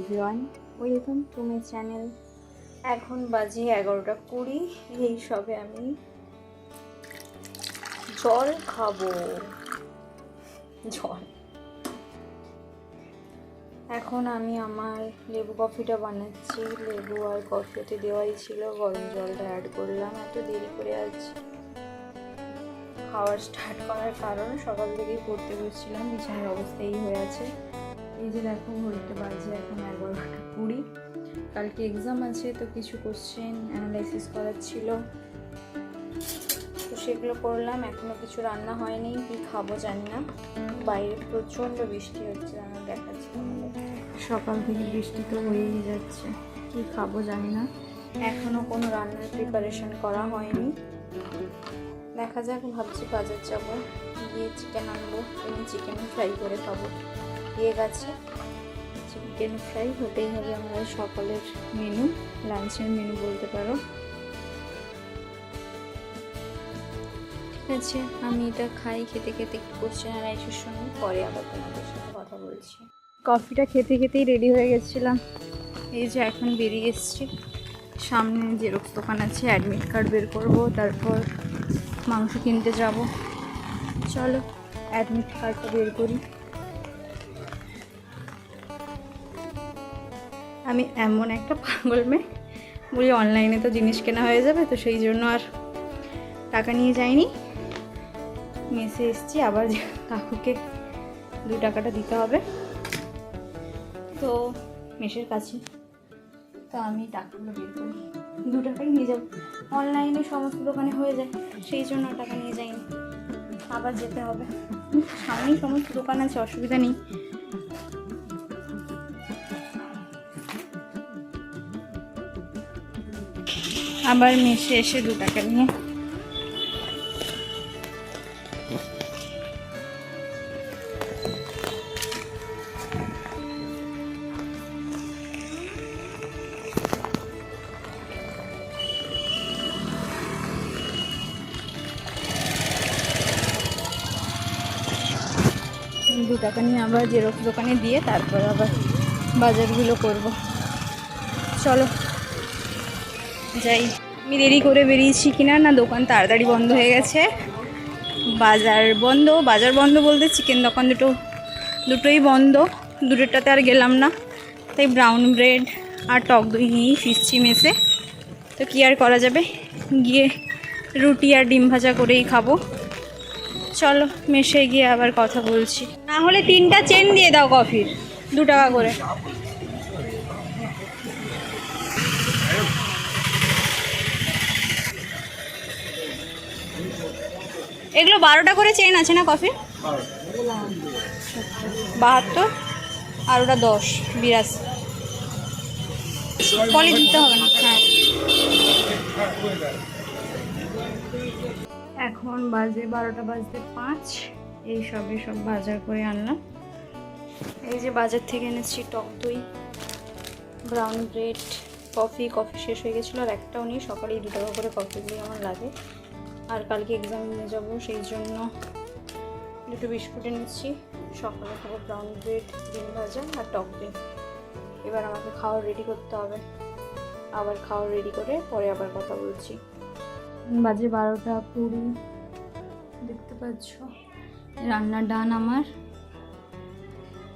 Everyone, welcome to my channel. এখন বাজে এগারোটা কুড়ি, এই সবে আমি জল খাব। জল। এখন আমি আমার লেবু কফিটা বানাচ্ছি। লেবু আর কফিতে দেওয়াই ছিল, গরম জলটা অ্যাড করলাম। এত দেরি করে আছি খাওয়ার স্টার্ট করার কারণ সকাল থেকেই পড়তে বসছিলাম, বিছানার অবস্থা এই হয়ে আছে। এই যে দেখো ঘড়িতে বাজে এখন এগারোটা কুড়ি। কালকে এক্সাম আছে, তো কিছু কোশ্চেন অ্যানালাইসিস করার ছিল। তো সেগুলো করলাম এখনও কিছু রান্না হয়নি, কি খাব জানি না। বাইরে প্রচণ্ড বৃষ্টি হচ্ছে, আমার দেখাচ্ছি। সকাল থেকে বৃষ্টি তো হয়েই যাচ্ছে, কি খাব জানি না। এখনও কোনো রান্নার প্রিপারেশন করা হয়নি। দেখা যাক, ভাবছি বাজার যাব, গিয়ে চিকেন আনব এনে চিকেন ফ্রাই করে খাব। দিয়ে গেছে। চিকেন ফ্রাই হতেই হবে আমাদের সকালের মেনু লাঞ্চের মেনু বলতে পারো। ঠিক আছে আমি এটা খাই খেতে খেতে কি কোশ্চেন অ্যানালাইসিস শুনি পরে আবার তোমাদের সাথে কথা বলছি। কফিটা খেতে খেতেই রেডি হয়ে গেছিলাম। এই যে এখন বেরিয়ে এসেছি। সামনে জেরক্স দোকান আছে অ্যাডমিট কার্ড বের করব তারপর মাংস কিনতে যাব। চলো অ্যাডমিট কার্ডটা বের করি। আমি এমন একটা পাগল মেয়ে বলি অনলাইনে তো জিনিস কেনা হয়ে যাবে, তো সেই জন্য আর টাকা নিয়ে যাইনি। মেসে এসছি, আবার কাকুকে দু টাকাটা দিতে হবে। তো মেসের কাছে, তো আমি টাকাগুলো বের করি দু টাকাই নিয়ে যাব। অনলাইনে সমস্ত দোকানে হয়ে যায়, সেই জন্য টাকা নিয়ে যাইনি। আবার যেতে হবে। সামনেই সমস্ত দোকান আছে, অসুবিধা নেই। আবার মেসে এসে দু টাকা নিয়ে। দু টাকা নিয়ে আবার জেরক্স দোকানে দিয়ে তারপর আবার বাজারগুলো করব। চলো। যাই, আমি দেরি করে বেরিয়েছি কিনা না, দোকান তাড়াতাড়ি বন্ধ হয়ে গেছে। বাজার বন্ধ বাজার বন্ধ বলতে চিকেন দোকান দুটো, দুটোই বন্ধ। দুটোটাতে আর গেলাম না। তাই ব্রাউন ব্রেড আর টক দই নিয়েই ফিরছি মেসে। তো কী আর করা যাবে? গিয়ে রুটি আর ডিম ভাজা করেই খাব। চলো মেশে গিয়ে আবার কথা বলছি। না হলে তিনটা চেন দিয়ে দাও কফির, দু টাকা করে। এগুলো বারোটা করে চেন আছে না কফি বাহাত্তর আর ওটা দশ, বিরাশি। পলি দিতে হবে না হ্যাঁ। এখন বাজে বারোটা বাজতে পাঁচ। এই সবে সব বাজার করে আনলাম। এই যে বাজার থেকে এনেছি টক দই ব্রাউন ব্রেড কফি কফি শেষ হয়ে গেছিল আর একটাও নিয়ে সকালেই দু টাকা করে কফিগুলি আমার লাগে। আর কালকে এক্সাম নিয়ে যাব, সেই জন্য দুটো বিস্কুট এনেছি। সকালে খাব ব্রাউন ব্রেড ডিম ভাজা আর টক দই। এবার আমাকে খাওয়ার রেডি করতে হবে। আবার খাওয়ার রেডি করে পরে আবার কথা বলছি। বাজে বারোটা কুড়ি, দেখতে পাচ্ছ? রান্নার ডান আমার।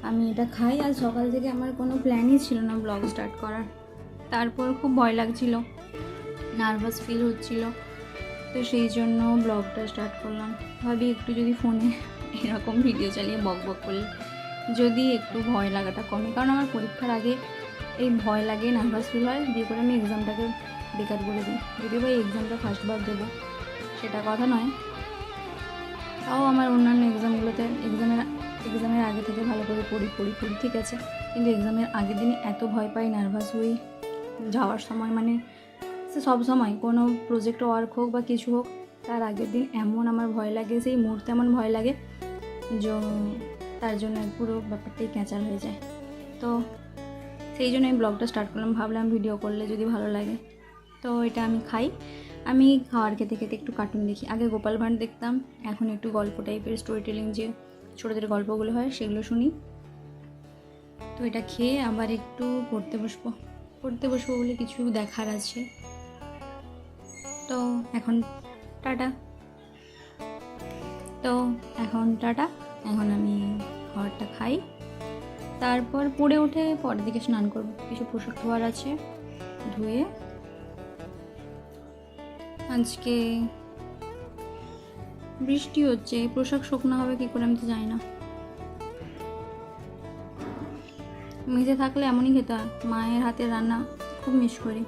আমি এটা খাই। আর সকাল থেকে আমার কোনো প্ল্যানই ছিল না ব্লগ স্টার্ট করার। তারপর খুব ভয় লাগছিল। নার্ভাস ফিল হচ্ছিল। তো সেই জন্য ব্লগটা স্টার্ট করলাম। ভাবি একটু যদি ফোনে এরকম ভিডিও চালিয়ে বক বক করলে যদি একটু ভয় লাগাটা কমে। কারণ আমার পরীক্ষার আগে এই ভয় লাগে নার্ভাস ফিল হয়, দিয়ে করে আমি এক্সামটাকে বেকার করে দিই। যদিও বা এই এক্সামটা ফার্স্টবার দেবো, সেটা কথা নয়। তাও আমার অন্যান্য এক্সামগুলোতে এক্সামের এক্সামের আগে থেকে ভালো করে পড়ি পড়ি পড়ি, ঠিক আছে। কিন্তু এক্সামের আগের দিনই এত ভয় পাই নার্ভাস হই। যাওয়ার সময় মানে সে সব সময়, কোনো প্রজেক্ট ওয়ার্ক হোক বা কিছু হোক, তার আগের দিন এমন আমার ভয় লাগে, সেই মুহূর্তে এমন ভয় লাগে যে তার জন্য পুরো ব্যাপারটাই ক্যাঁচার হয়ে যায়। তো সেই জন্য আমি ব্লগটা স্টার্ট করলাম, ভাবলাম ভিডিও করলে যদি ভালো লাগে। তো এটা আমি খাই। আমি খাওয়ার খেতে খেতে একটু কার্টুন দেখি। আগে গোপাল ভাঁড় দেখতাম, এখন একটু গল্প টাইপের স্টোরি টেলিং যে ছোটোদের গল্পগুলো হয়, সেগুলো শুনি। তো এটা খেয়ে আবার একটু পড়তে বসবো। পড়তে বসবো বলে কিছু দেখার আছে। তো এখন টাটা। তো এখন টাটা। এখন আমি খাবারটা খাই। তারপর পড়ে উঠে পরের দিকে স্নান করব। কিছু পোশাক ধোয়ার আছে, ধুয়ে। আজকে বৃষ্টি হচ্ছে পোশাক শুকনো হবে কী করে আমি তো জানি না। মেঝে থাকলে এমনই খেতে হয়। মায়ের হাতের রান্না খুব মিস করি।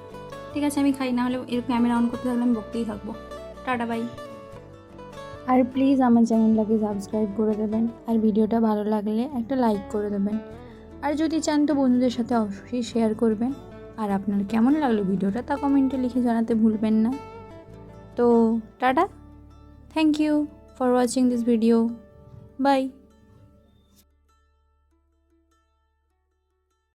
ঠিক আছে, আমি খাই না হলে এরকম ক্যামেরা অন করতে থাকলে আমি বকতেই থাকব। টাটা বাই আর প্লিজ আমার চ্যানেলটাকে সাবস্ক্রাইব করে দেবেন, আর ভিডিওটা ভালো লাগলে একটা লাইক করে দেবেন। আর যদি চান তো বন্ধুদের সাথে অবশ্যই শেয়ার করবেন। আর আপনার কেমন লাগল ভিডিওটা তা কমেন্টে লিখে জানাতে ভুলবেন না। তো tata thank you for watching this video bye